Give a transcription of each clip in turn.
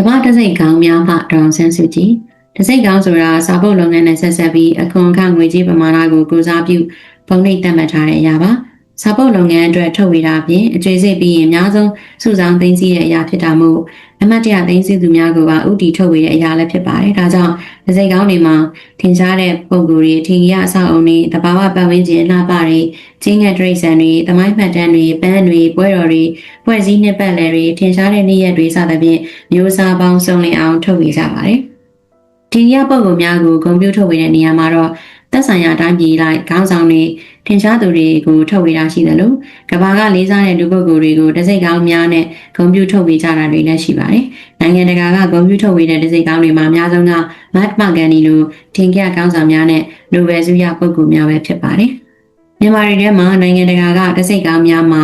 ကမ္ဘာတစိတ်ကောင်းများမှဒေါအောင်ဆန်းစုကြည်တစိတ်ကောင်းဆိုတာစာပုတ်လုပ်ငန်းနဲ့ဆက်ဆက်ပြီးအခွန်အခငွေကြေးပမာဏကိုကိုစားပြုပုံနှိပ်သတ်မှတ်ထားတဲ့အရာပါ စာပုတ်လုပ်ငန်းအတွက်ထုတ်ဝေတာအပြင်အကျွေးစိတ်ပြီးရင်အများဆုံးစုဆောင်သိမ်းဆည်းတဲ့အရာဖြစ်တာမို့အမတ်တရသိမ်းဆည်းသူများကပါဥတီထုတ်ဝေတဲ့အရာလည်းဖြစ်ပါတယ်ဒါကြောင့်တစိတ်ကောင်းတွေမှာထင်ရှားတဲ့ပုံကိုယ်တွေထင်ရအဆောက်အုံတွေတဘာဝပတ်ဝန်းကျင်အလှပတွေချင်းငယ်ဒရိတ်ဆန်တွေတမိုင်းမှတ်တမ်းတွေပန်းတွေပွဲတော်တွေဖွဲ့စည်းနှစ်ပတ်လည်တွေထင်ရှားတဲ့နေ့ရက်တွေစသဖြင့်မျိုးစားပေါင်းစုံလင်အောင်ထုတ်ဝေကြပါတယ် ဒီရပုံပုံများကိုဂုဏ်ပြုထုတ်ဝေတဲ့နေရာမှာတော့သက်ဆိုင်ရာတိုင်းပြည်လိုက်ခေါင်းဆောင်တွေထင်ရှားသူတွေကိုထုတ်ဝေတာရှိတယ်လို့ကဘာကလေးစားတဲ့လူပုဂ္ဂိုလ်တွေကိုတစိတ်ကောင်းများနဲ့ဂုဏ်ပြုထုတ်ဝေကြတာတွေလည်းရှိပါတယ်။နိုင်ငံတကာကဂုဏ်ပြုထုတ်ဝေတဲ့တစိတ်ကောင်းတွေမှာအများဆုံးကမတ်မကန်နီလိုထင်ကြကောင်းဆောင်များနဲ့နိုဘယ်ဆုရပုဂ္ဂိုလ်များပဲဖြစ်ပါတယ်။မြန်မာပြည်ထဲမှာနိုင်ငံတကာကတစိတ်ကောင်းများမှာ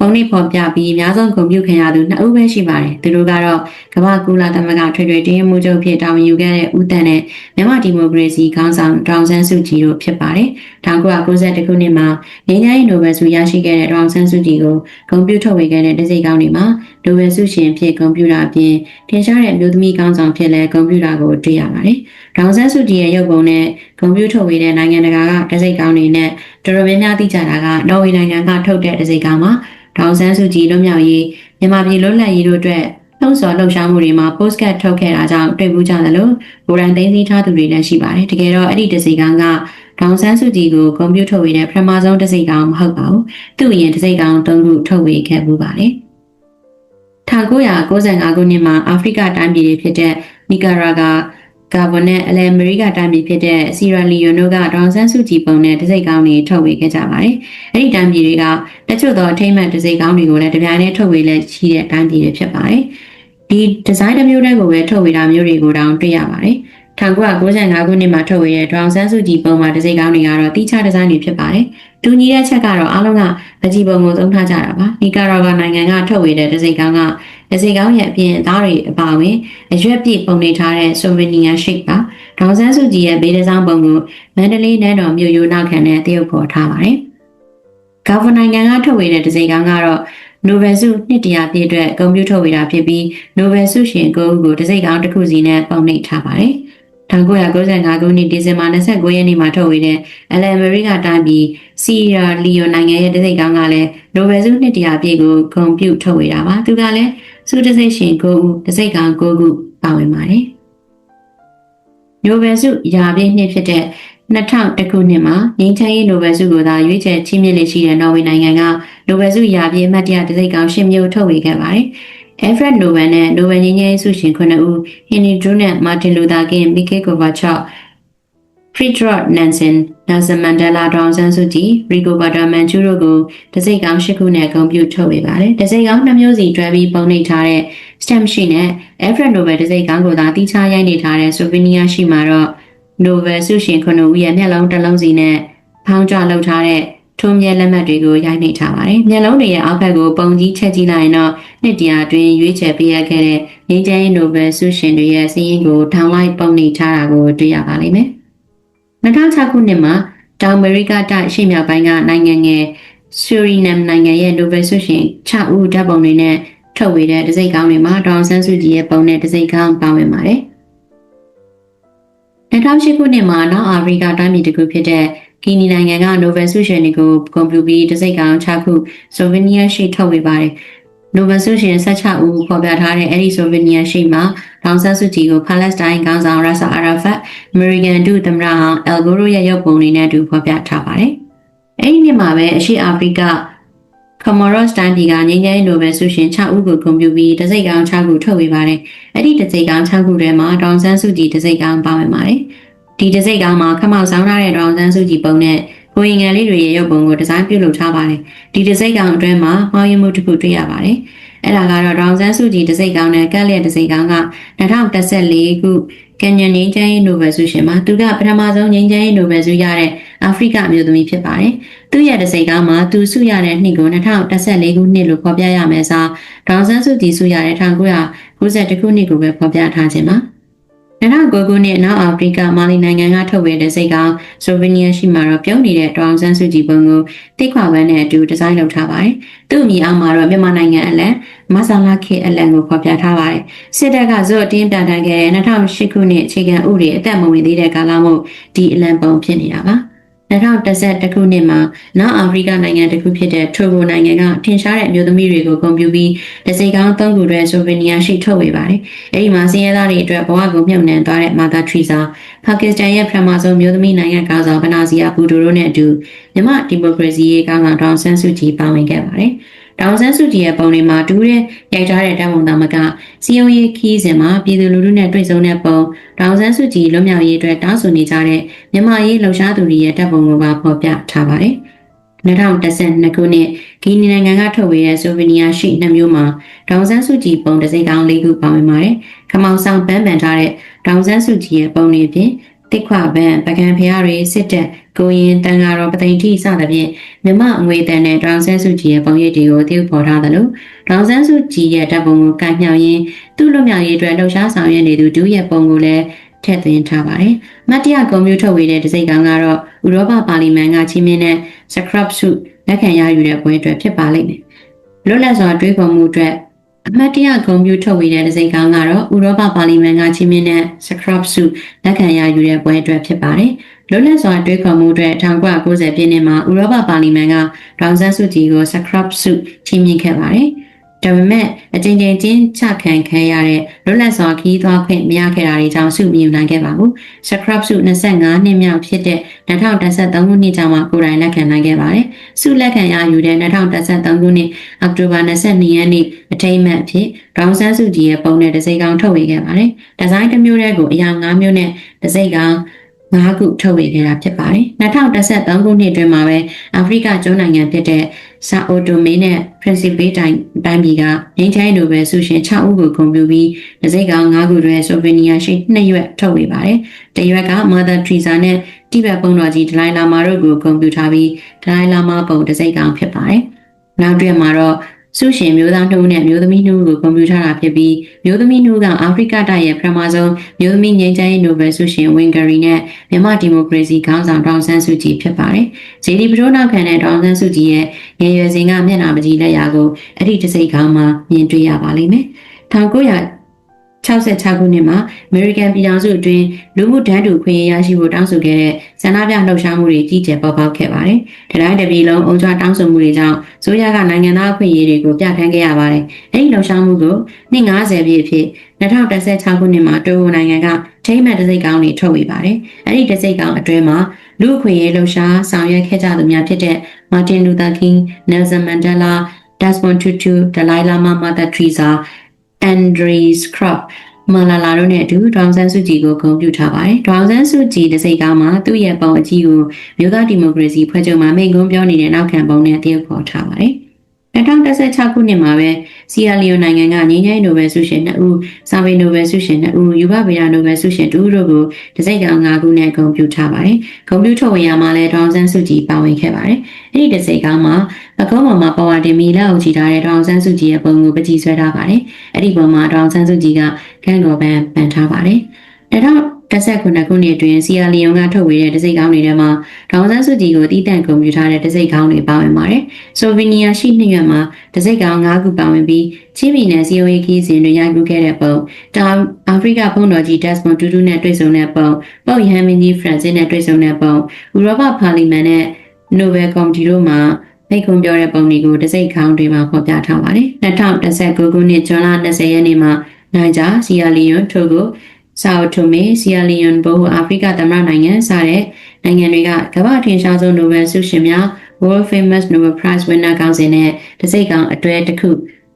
ပုံနှိပ်ဖော်ပြပြီးအများဆုံးဂုဏ်ပြုခံရသူနှစ်ဦးပဲရှိပါတယ်။သူတို့ကတော့ကမ္ဘာကူလာသမဂထွေထွေတည်မှုချုပ်ဖြစ်တာဝန်ယူခဲ့တဲ့ဦးတန်နဲ့မြန်မာဒီမိုကရေစီခေါင်းဆောင်ဒေါအောင်ဆန်းစုကြည်တို့ဖြစ်ပါတယ်။1992ခုနှစ်မှာငြိမ်းချမ်းရေးနိုဘယ်ဆုရရှိခဲ့တဲ့ဒေါအောင်ဆန်းစုကြည်ကိုဂုဏ်ပြုထုတ်ဝေခဲ့တဲ့တစိတ်ကောင်းတွေမှာနိုဘယ်ဆုရှင်ဖြစ်ဂုဏ်ပြုတာအပြင်ထင်ရှားတဲ့အမျိုးသမီးခေါင်းဆောင်ဖြစ်လဲဂုဏ်ပြုတာကိုတွေ့ရပါတယ်။ဒေါအောင်ဆန်းစုကြည်ရဲ့ရုပ်ပုံနဲ့ဂုဏ်ပြုထုတ်ဝေတဲ့နိုင်ငံတကာကတစိတ်ကောင်းတွေနဲ့ တော်တော်များများသိကြတာကနော်ဝေနိုင်ငံကထုတ်တဲ့တစိတ်ကောင်းမှာဒေါအောင်ဆန်းစုကြည်လွတ်မြောက်ရေးမြန်မာပြည်လွတ်လပ်ရေးတို့အတွက်လှုံ့ဆော်လှုပ်ရှားမှုတွေမှာ postcard ထုတ်ခဲ့တာကြောင့်တွေ့မှုကြတယ်လို့ဗိုလ်ရန်သိန်းစီထားသူတွေလည်းရှိပါတယ်တကယ်တော့အဲ့ဒီတစိကံကဒေါအောင်ဆန်းစုကြည်ကိုကွန်ပျူတာထုတ်ဝေတဲ့ပထမဆုံးတစိကံမဟုတ်ပါဘူးသူ့အရင်တစိကံသုံးခုထုတ်ဝေခဲ့မှုပါတယ်1995ခုနှစ်မှာအာဖရိကတိုင်းပြည်တွေဖြစ်တဲ့နီကာရာဂါ ကာဗွန်နဲ့အလယ်အမေရိကတိုင်းပြည်ဖြစ်တဲ့စီရာလီယိုနိုကဒေါန်ဆန်းစုကြည်ပုံနဲ့တစိတ်ကောင်းတွေထုတ်ဝေခဲ့ကြပါတယ်။အဲ့ဒီတိုင်းပြည်တွေကတချို့သောအထိမ့်မှန်တစိတ်ကောင်းတွေကိုလည်းတပြိုင်တည်းထုတ်ဝေလက်ရှိတဲ့တိုင်းပြည်တွေဖြစ်ပါတယ်။ဒီဒီဇိုင်းတစ်မျိုးတည်းကိုပဲထုတ်ဝေတာမျိုးတွေကိုတောင်တွေ့ရပါတယ်။ 1995ခုနှစ်မှာထုတ်ဝေတဲ့ဒေါန်ဆန်းစုကြည်ပုံမှာတစိကောင်းတွေကတော့တိကျဒီဇိုင်းတွေဖြစ်ပါတယ်။တူညီတဲ့ချက်ကတော့အားလုံးကဗကြီးပုံကိုသုံးထားကြတာပါ။နီကာရာဂါနိုင်ငံကထုတ်ဝေတဲ့တစိကောင်းကတစိကောင်းရဲ့အပြင်သားတွေအပါအဝင်အရွက်ပြည့်ပုံနေထားတဲ့ဆိုဗီနီယာရှိတ်ပါ။ဒေါန်ဆန်းစုကြည်ရဲ့ဘေးဒဇောင်းပုံကိုမန္တလေးနန်းတော်မြို့ရိုးနောက်ခံနဲ့တရုတ်ဖော်ထားပါတယ်။ဂါဗွန်နိုင်ငံကထုတ်ဝေတဲ့တစိကောင်းကတော့နိုဘယ်ဆုနှစ်တရာပြည့်အတွက်ဂုဏ်ပြုထုတ်ဝေတာဖြစ်ပြီးနိုဘယ်ဆုရှင်ကိုဦးကိုတစိကောင်းတစ်ခုစီနဲ့ပုံနှိပ်ထားပါတယ်။ 1995ခုနှစ်ဒီဇင်ဘာ29ရက်နေ့မှာထုတ်ဝေတဲ့ အလယ်အမေရိကတိုင်းပြည်စီရာလီယိုနိုင်ငံရဲ့တစိတ်ကောင်းကလည်းနိုဘယ်ဆုနှစ်တရာပြည့်ကိုဂုဏ်ပြုထုတ်ဝေတာပါသူကလည်းဆုတစိတ်ရှင်9ဦးတစိတ်ကောင်း9ခုပါဝင်ပါတယ်နိုဘယ်ဆုရာပြည့်နှစ်ဖြစ်တဲ့2001ခုနှစ်မှာငင်းချမ်းရေးနိုဘယ်ဆုကိုသာရွေးချယ်ချီးမြှင့်လေရှိတဲ့နော်ဝေနိုင်ငံကနိုဘယ်ဆုရာပြည့်အမှတ်တရတစိတ်ကောင်း10မျိုးထုတ်ဝေခဲ့ပါတယ်။ Alfred Nobel နဲ့ Nobel ငြိမ်းချမ်းရေးဆုရှင်9ဦး Henry Drew နဲ့ Martin Luther King, Mikhail Gorbachev, Friedrich Nansen, Nelson Mandela ဒေါအောင်ဆန်းစုကြည် Rico Butters တို့ကိုတစိတ်ကောင်း၈ခုနဲ့ဂုဏ်ပြုထုတ်ဝေပါတယ်။တစိတ်ကောင်းနှမျိုးစီတွဲပြီးပုံနှိပ်ထားတဲ့ stamp ရှိနဲ့ Alfred Nobel တစိတ်ကောင်းကိုသာတိကျရိုက်နေထားတဲ့ souvenir ရှိမှာတော့ Nobel ဆုရှင်9ဦးရဲ့မျက်လုံးတစ်လုံးစီနဲ့ဖောင်းကြလောက်ထားတဲ့ ထုံးမြဲလက်မှတ်တွေကိုရိုက်နှိပ်ထားပါတယ်။မျက်လုံးတွေရဲ့အောက်ဘက်ကိုပုံကြီးချက်ကြည့်လိုက်ရင်တော့နှစ်တရာအတွင်းရွေးချယ်ပေးရခဲ့တဲ့ငင်းကျင်းနိုဘယ်ဆုရှင်တွေရဲ့စီးရင်ကိုထောင်လိုက်ပုံနှိပ်ထားတာကိုတွေ့ရပါလိမ့်မယ်။2006ခုနှစ်မှာတောင်အမေရိကတိုက်ရှေ့မြောက်ပိုင်းကနိုင်ငံငယ်ဆူရီနမ်နိုင်ငံရဲ့နိုဘယ်ဆုရှင်6ဦးဓာတ်ပုံတွေနဲ့ထုတ်ဝေတဲ့တစိမ့်ကောင်းတွေမှာဒေါန်ဆန်းစုကြည်ရဲ့ပုံနဲ့တစိမ့်ကောင်းပါဝင်ပါတယ်။2008ခုနှစ်မှာနောက်အာဖရိကတိုင်းပြည်တစ်ခုဖြစ်တဲ့ ကီနီနိုင်ငံကနိုဘယ်ဆုရှင်တွေကိုဂုဏ်ပြုပြီးတစိတ်ကောင်6ခုဆိုဗီနီယာရှိထုတ်ဝေပါတယ်။နိုဘယ်ဆုရှင်16ဦးဖော်ပြထားတဲ့အဲဒီဆိုဗီနီယာရှိမှာဒေါန်ဆန်းစုကြည်ကိုဖာလက်စတိုင်းခေါင်းဆောင်ရာဆာအာရာဖတ်အမေရိကန်ဒုသမ္မတဟောင်းအယ်ဂိုရိုရဲ့ရုပ်ပုံတွေနဲ့အတူဖော်ပြထားပါတယ်။အဲဒီနှစ်မှာပဲအရှိအာဖရိကကမရော့စတန်ဒီကငင်းငယ်နိုဘယ်ဆုရှင်6ဦးကိုဂုဏ်ပြုပြီးတစိတ်ကောင်6ခုထုတ်ဝေပါတယ်။အဲ့ဒီတစိတ်ကောင်6ခုထဲမှာဒေါန်ဆန်းစုကြည်တစိတ်ကောင်ပါဝင်ပါတယ်။ ဒီတစိတ်ကောင်းမှာခမောက်ဆောင်ထားတဲ့ဒေါအောင်ဆန်းစုကြည်ပုံနဲ့ကိုရင်ငယ်လေးတွေရဲ့ရုပ်ပုံကိုဒီဇိုင်းပြုလုပ်ထားပါတယ်ဒီတစိတ်ကောင်အတွင်းမှာမောင်ရင်မှုတစ်ခုတွေ့ရပါတယ်အဲ့ဒါကတော့ဒေါအောင်ဆန်းစုကြည်တစိတ်ကောင်းနဲ့ကက်လျက်တစိတ်ကောင်းက2014ခုကင်ညွန်ငင်းချမ်းရေးနိုဘယ်ဆုရှင်မှာသူကပထမဆုံးငင်းချမ်းရေးနိုဘယ်ဆုရတဲ့အာဖရိကအမျိုးသမီးဖြစ်ပါတယ်။သူရဲ့တစိတ်ကောင်းမှာသူဆုရတဲ့နှစ်ကို2014ခုနှစ်လို့ဖော်ပြရမယ်ဆိုဒေါအောင်ဆန်းစုကြည်ဆုရတဲ့1992ခုနှစ်ကိုပဲဖော်ပြထားခြင်းပါ။ 2009ခုနှစ်နောက်အာဖရိကမာလီနိုင်ငံကထုတ်ဝေတဲ့စိတ်ကောင်ဆိုဗီနီယာရှိမှာတော့ပြုံးနေတဲ့တောင်ဆန်းစုကြည်ပုံကိုတိခွာပန်းနဲ့အတူဒီဇိုင်းလုပ်ထားပါတယ်။သူ့အမိအောင်မှာတော့မြန်မာနိုင်ငံအလံမဆာလာခေအလံကိုဖော်ပြထားပါတယ်။စစ်တပ်ကဇော့တင်းပြတန်းခဲ့တဲ့2008ခုနှစ်အခြေခံဥပဒေအသက်မဝင်သေးတဲ့ကာလမို့ဒီအလံပုံဖြစ်နေတာပါ။ 2011ခုနှစ်မှာနောက်အာဖရိကနိုင်ငံတစ်ခုဖြစ်တဲ့ထိုဂိုနိုင်ငံကထင်ရှားတဲ့အမျိုးသမီးတွေကိုဂုဏ်ပြုပြီးဒစိကောင်းသုံးခုတွဲဆိုဗီနီယာရှိထုတ်ဝေပါတယ်။အဲဒီမှာစင်ရဲသားတွေအတွက်ဘဝကိုမြုပ်နှံသွားတဲ့မာသာထရီဆာပါကစ္စတန်ရဲ့ပထမဆုံးမျိုးသမီးနိုင်ငံကာဆောင်ဘနာစီယာဘူဒိုတို့နဲ့အတူမြန်မာဒီမိုကရေစီရေးကောင်းဆောင်ဒေါန်ဆန်းစုကြည်ပါဝင်ခဲ့ပါတယ်။ တောင်ဆန်းစုကြည်ရဲ့ပုံတွေမှာတူးတဲ့ရိုက်ထားတဲ့တပ်မုံသားမကစီယုံရေးခီးစဉ်မှာပြည်သူလူထုနဲ့တွေ့ဆုံတဲ့ပုံတောင်ဆန်းစုကြည်လွတ်မြောက်ရေးအတွက်တောင်းဆိုနေကြတဲ့မြန်မာရေးလှုပ်ရှားသူတွေရဲ့တပ်ပုံကိုပါဖော်ပြထားပါတယ်။2012ခုနှစ်ဂီနီနိုင်ငံကထုတ်ဝေတဲ့ဆိုဗီနီယာရှိနှစ်မျိုးမှာဒေါန်ဆန်းစုကြည်ပုံတစ်စိတ်ကောင်းလေးခုပါဝင်ပါတယ်။ခမောင်ဆောင်ပန်းပန်ထားတဲ့ဒေါန်ဆန်းစုကြည်ရဲ့ပုံတွေဖြင့် တစ်ခွပန်းပကံဖျားတွေစစ်တပ်ကိုရင်တန်ဃာတော်ပသိမ်ထိစသဖြင့်မြမအငွေတန်နဲ့ဒေါန်ဆန်းစုကြည်ရဲ့ပုံရိပ်တွေကိုတည်ပေါ်ထားသလိုဒေါန်ဆန်းစုကြည်ရဲ့တပ်ပုံကိုကန်မြောက်ရင်းသူ့လွတ်မြောက်ရေးအတွက်လှုပ်ရှားဆောင်ရွက်နေသူဒူးရဲ့ပုံကိုလည်းထည့်သွင်းထားပါတယ်။မတ်တရကွန်ပျူတာထုတ်ဝေတဲ့ဒစိတ်ကောင်ကတော့ဥရောပပါလီမန်ကချင်းမြင့်တဲ့ Scrub စုလက်ခံရယူတဲ့ပွဲအတွက်ဖြစ်ပါလိမ့်မယ်။လွတ်လပ်စွာတွေးခေါ်မှုအတွက် အမတ်တရဂုံပြူထုတ်ဝေတဲ့ဒစိန်ကောင်ကတော့ဥရောပပါလီမန်ကချင်းမြင့်တဲ့ Scrub စုလက်ခံရယူတဲ့ပွဲအတွက်ဖြစ်ပါတယ်။လွတ်လပ်စွာတွေးခေါ်မှုအတွက်1990ပြည့်နှစ်မှာဥရောပပါလီမန်ကဒေါန်ဆန်းစုကြည်ကို Scrub စုချီးမြှင့်ခဲ့ပါတယ်။ ဒါပေမဲ့အကြိမ်ကြိမ်ချင်းချခံခံရတဲ့လွတ်လပ်စွာခီးသွားခွင့်မရခဲ့တာတွေကြောင့်စုမြင်နိုင်ခဲ့ပါဘူး။ Scrub စု25နှစ်မြောက်ဖြစ်တဲ့2013ခုနှစ်ကျောင်းမှာကိုယ်တိုင်လက်ခံနိုင်ခဲ့ပါတယ်။စုလက်ခံရယူတဲ့2013ခုနှစ်အောက်တိုဘာ22ရက်နေ့အထိမ်းအမှတ်အဖြစ်ဒေါန်ဆန်းစုကြည်ရဲ့ပုံနဲ့တစိကောင်ထုတ်ဝေခဲ့ပါတယ်။ဒီဇိုင်းတစ်မျိုးတည်းကိုအရာ9မျိုးနဲ့တစိကောင် ၅ခုထုတ်ဝေခဲ့တာဖြစ်ပါတယ်။2013ခုနှစ်တွင်မှာပဲအာဖရိကကျွန်းနိုင်ငံဖြစ်တဲ့ဆာအိုတိုမေနဲ့ Principe တိုင်းတိုင်းပြည်ကငင်းချိုင်းလိုပဲဆုရှင်6ဦးကိုဂုဏ်ပြုပြီးဒစိကောင်9ခုတွဲဆိုဗီနီယာရှိ2ရွက်ထုတ်ဝေပါတယ်။တရွက်က Mother Teresa နဲ့တိဘက်ပုံတော်ကြီးဒလိုင်လာမာတို့ကိုဂုဏ်ပြုထားပြီးဒလိုင်လာမာပုံဒစိကောင်ဖြစ်ပါတယ်။နောက်တွဲမှာတော့ ဆုရှင်မျိုးသားနှုတ်နဲ့မျိုးသမီးနှုတ်ကိုကွန်ပျူတာတာဖြစ်ပြီးမျိုးသမီးနှုတ်ကအာဖရိကတိုက်ရဲ့ပထမဆုံးမျိုးသမီးငြိမ်းချမ်းရေးနိုဘယ်ဆုရှင်ဝင်ဂရီနဲ့မြန်မာဒီမိုကရေစီခေါင်းဆောင်ဒေါအောင်ဆန်းစုကြည်ဖြစ်ပါတယ်။ဂျေဒီပရိုနောက်ခံတဲ့ဒေါအောင်ဆန်းစုကြည်ရဲ့ငယ်ရွယ်စဉ်ကမျက်နှာပကြီးလက်ရာကိုအဲ့ဒီတစိတ်ခေါင်းမှာမြင်တွေ့ရပါလိမ့်မယ်။1900 66ခုနှစ်မှာအမေရိကန်ပြည်ထောင်စုအတွင်းလူမှုတန်းတူခွင့်ရရှိဖို့တောင်းဆိုခဲ့တဲ့ဆန္ဒပြလှုပ်ရှားမှုတွေကြီးကျယ်ပေါ်ပေါက်ခဲ့ပါတယ်။ဒါတိုင်းတပြည်လုံးအုံကြွတောင်းဆိုမှုတွေကြောင့်ဆိုရကနိုင်ငံသားအခွင့်အရေးတွေကိုပြဋ္ဌာန်းခဲ့ရပါတယ်။အဲဒီလှုပ်ရှားမှုကိုနှစ်90ပြည့်အဖြစ်2016ခုနှစ်မှာတိုးဝနိုင်ငံကထိမ့်မှတ်တစိတ်ကောင်းတွေထုတ်ဝေပါတယ်။အဲဒီတစိတ်ကောင်းအတွင်းမှာလူအခွင့်အရေးလှုပ်ရှားဆောင်ရွက်ခဲ့ကြသူများဖြစ်တဲ့ Martin Luther King, Nelson Mandela, Desmond Tutu, Dalai Lama, Mother Teresa Andrews Crop မလာလာတို့နဲ့အတူဒေါအောင်ဆန်းစုကြည်ကိုဂုဏ်ပြုထားပါတယ်။ဒေါအောင်ဆန်းစုကြည်တစိတ်ကားမှာသူ့ရဲ့ပုံအကြီးကိုမြို့သားဒီမိုကရေစီဖွဲ့ချုပ်မှမိန့်ခွန်းပြောနေတဲ့နောက်ခံပုံနဲ့တရုပ်ခေါ်ထားပါတယ်။ 2016ခုနှစ်မှာပဲဆီယာလီယိုနိုင်ငံကငြိမ်းချမ်းနိုဘယ်ဆုရှင်2ဦး၊စာပေနိုဘယ်ဆုရှင်2ဦး၊ယူဘဗေဒနိုဘယ်ဆုရှင်2ဦးတို့ကိုတစိတ်ကောင်5ခုနဲ့ဂုဏ်ပြုထားပါတယ်။ဂုဏ်ပြုထုတ်ဝေရမှာလည်းဒေါအောင်ဆန်းစုကြည်ပါဝင်ခဲ့ပါတယ်။အဲ့ဒီတစိတ်ကောင်မှာအကုံးပေါ်မှာပေါ်ဝါတင်မီလက်အုပ်ချီထားတဲ့ဒေါအောင်ဆန်းစုကြည်ရဲ့ပုံကိုပကြည်ဆွဲထားပါတယ်။အဲ့ဒီပုံမှာဒေါအောင်ဆန်းစုကြည်ကခန့်တော်ပန်းပန်ထားပါတယ်။ဒါတော့ တက်ဆက်ခုနှစ်ခုနှစ်အတွင်းဆီယာလီယုံကထုတ်ဝေတဲ့တစိတ်ကောင်းတွေထဲမှာဒေါန်ဆန်းစုကြည်ကိုတီးတန့်ကွန်ပျူတာတဲ့တစိတ်ကောင်းတွေပါဝင်ပါတယ်။ဆိုဗီနီယာရှိနှစ်ရွက်မှာတစိတ်ကောင်း၅ခုပါဝင်ပြီးချင်းပြည်နယ်စီယိုရေးခီးစဉ်တွေရိုက်ကူးခဲ့တဲ့ပုံတောင်အာဖရိကဘုံတော်ကြီးဒက်စမွန်တူတူနဲ့တွေ့ဆုံတဲ့ပုံပေါ့ယဟန်မင်းကြီးဖရန့်စစ်နဲ့တွေ့ဆုံတဲ့ပုံဥရောပပါလီမန်နဲ့နိုဘယ်ကော်မတီတို့မှာမိတ်ခွန်ပြောတဲ့ပုံတွေကိုတစိတ်ခေါင်းတွေမှာဖော်ပြထားပါတယ်။2019ခုနှစ်ဇွန်လ20ရက်နေ့မှာနိုင်ဂျာဆီယာလီယွန်ထိုကို ဆာအိုတိုမေဆီယာလီယွန်ဘိုဟိုအာဖရိကသမ္မတနိုင်ငံစတဲ့နိုင်ငံတွေကကမ္ဘာထင်ရှားဆုံးနိုဘယ်ဆုရှင်များ World Famous Nobel Prize Winner ကောင်စီနဲ့တစိတ်ကောင်အတွဲတစ်ခု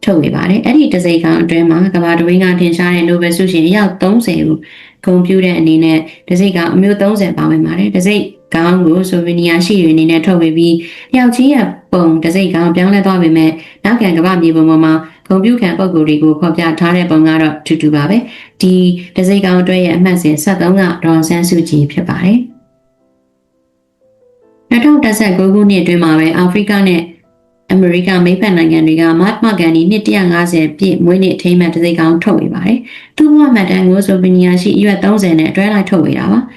ထုတ်ဝေပါတယ်အဲ့ဒီတစိတ်ကောင်အတွဲမှာကမ္ဘာတဝင်းကထင်ရှားတဲ့နိုဘယ်ဆုရှင်အယောက်30ကိုဂုဏ်ပြုတဲ့အနေနဲ့တစိတ်ကောင်အမျိုး30ပါဝင်ပါတယ်တစိတ်ကောင်းကိုဆိုဗီနီယာရှိတွေအနေနဲ့ထုတ်ဝေပြီးတယောက်ချင်းရဲ့ပုံတစိတ်ကောင်းပြောင်းလဲသွားပေမဲ့နောက်ကန်ကမ္ဘာမြေပုံပေါ်မှာ ဂုံပြုခံပုံကိုယ်တွေကိုဖော်ပြထားတဲ့ပုံကတော့တူတူပါပဲဒီတစိတ်ကောင်းအတွက်ရဲ့အမှတ်စဉ်73ကဒေါန်ဆန်းစုကြည်ဖြစ်ပါတယ်2019ခုနှစ်အတွင်းမှာပဲအာဖရိကနဲ့အမေရိကန်မိတ်ဖက်နိုင်ငံတွေကမတ်မကန်ဒီနှစ်150ပြည့်မွေးနေ့အထိမ်းအမှတ်တစ်စိတ်ကောင်းထုတ်ဝေပါတယ်။သူ့ဘဝမှတ်တမ်းကိုဆိုဗီနီယာရှိအရွက်30နဲ့အတွဲလိုက်ထုတ်ဝေတာပါ။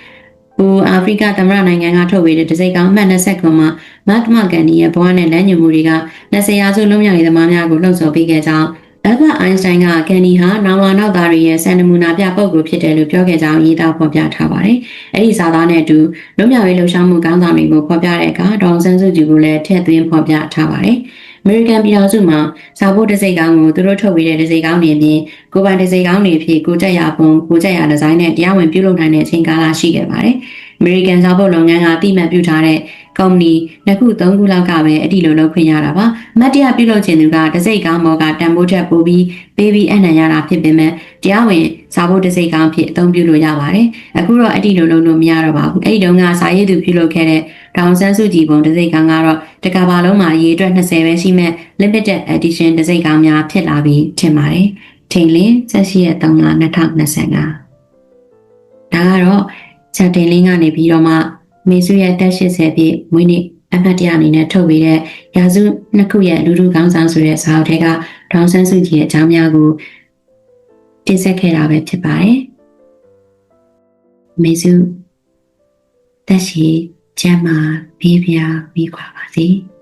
ဟိုအာဖရိကသမ္မတနိုင်ငံကထုတ်ဝေတဲ့တစ်စိတ်ကောင်းအမှတ်29မှာမတ်မကန်ဒီရဲ့ဘဝနဲ့လမ်းညွှန်မှုတွေက20ရာစုလုံးမြောက်ရေးသမားများကိုလှုံ့ဆော်ပေးခဲ့ကြောင်းအဘတ်အိုင်းစတိုင်းကကန်ဒီဟာနောင်လာနောက်သားတွေရဲ့စံနမူနာပြပုံကိုဖြစ်တယ်လို့ပြောခဲ့ကြောင်းရေးသားဖော်ပြထားပါတယ်။အဲ့ဒီစာသားနဲ့အတူလွတ်မြောက်ရေးလှုပ်ရှားမှုကောင်းဆောင်တွေကိုဖော်ပြတဲ့အခါဒေါအောင်ဆန်းစုကြည်ကိုလည်းထည့်သွင်းဖော်ပြထားပါတယ်။ American ပြည်ထောင်စုမှာစာဖို့တစ်စိတ်ကောင်းကိုသူတို့ထုတ်ပေးတဲ့တစ်စိတ်ကောင်းတွေအပြင်ကိုယ်ပိုင်တစ်စိတ်ကောင်းတွေဖြစ်ကိုကြက်ရပုံကိုကြက်ရဒီဇိုင်းနဲ့တရားဝင်ပြုလုပ်နိုင်တဲ့အချိန်ကာလရှိခဲ့ပါတယ်။ American စာဖို့လုပ်ငန်းကအတိအမှတ်ပြုထားတဲ့ကုမ္ပဏီနှစ်ခုသုံးခုလောက်ကပဲအဲ့ဒီလိုလုပ်ခွင့်ရတာပါ။အမတ်တရပြုလုပ်ခြင်းသူကတစ်စိတ်ကောင်းမော်ကတန်ဖိုးချက်ပိုပြီးပေးပြီးအနံ့ရတာဖြစ်ပေမဲ့ တရားဝင်စာဖို့တစ်စိတ်ကောင်းဖြစ်အသုံးပြုလို့ရပါတယ်။အခုတော့အဲ့ဒီလိုလုပ်လို့မရတော့ပါဘူး။အဲ့ဒီတုန်းကစာရေးသူပြုလုပ်ခဲ့တဲ့ဒေါန်ဆန်းစုကြည်ပုံတစ်စိတ်ကောင်းကတော့တကဘာလုံးမှာရေးအတွက်20ပဲရှိမဲ့ limited edition တစ်စိတ်ကောင်းများဖြစ်လာပြီးထင်ပါတယ်။ထိန်လင်းဆက်ရှိရဲ့3လ2025ဒါကတော့ချက်တင်လင်းကနေပြီးတော့မှမေစုရဲ့တက်80ပြည့်မွေးနေ့အမှတ်တရအနေနဲ့ထုတ်ပေးတဲ့ရာစုနှစ်ခုရဲ့လူလူကောင်းဆောင်ဆိုတဲ့စာအုပ်ထဲကဒေါန်ဆန်းစုကြည်ရဲ့အကြောင်းများကို တင်ဆက်ခဲ့တာပဲဖြစ်ပါတယ်။မေစုတက်ရှိကျမ်းမာပြီးပြပြီးခွာပါစေ။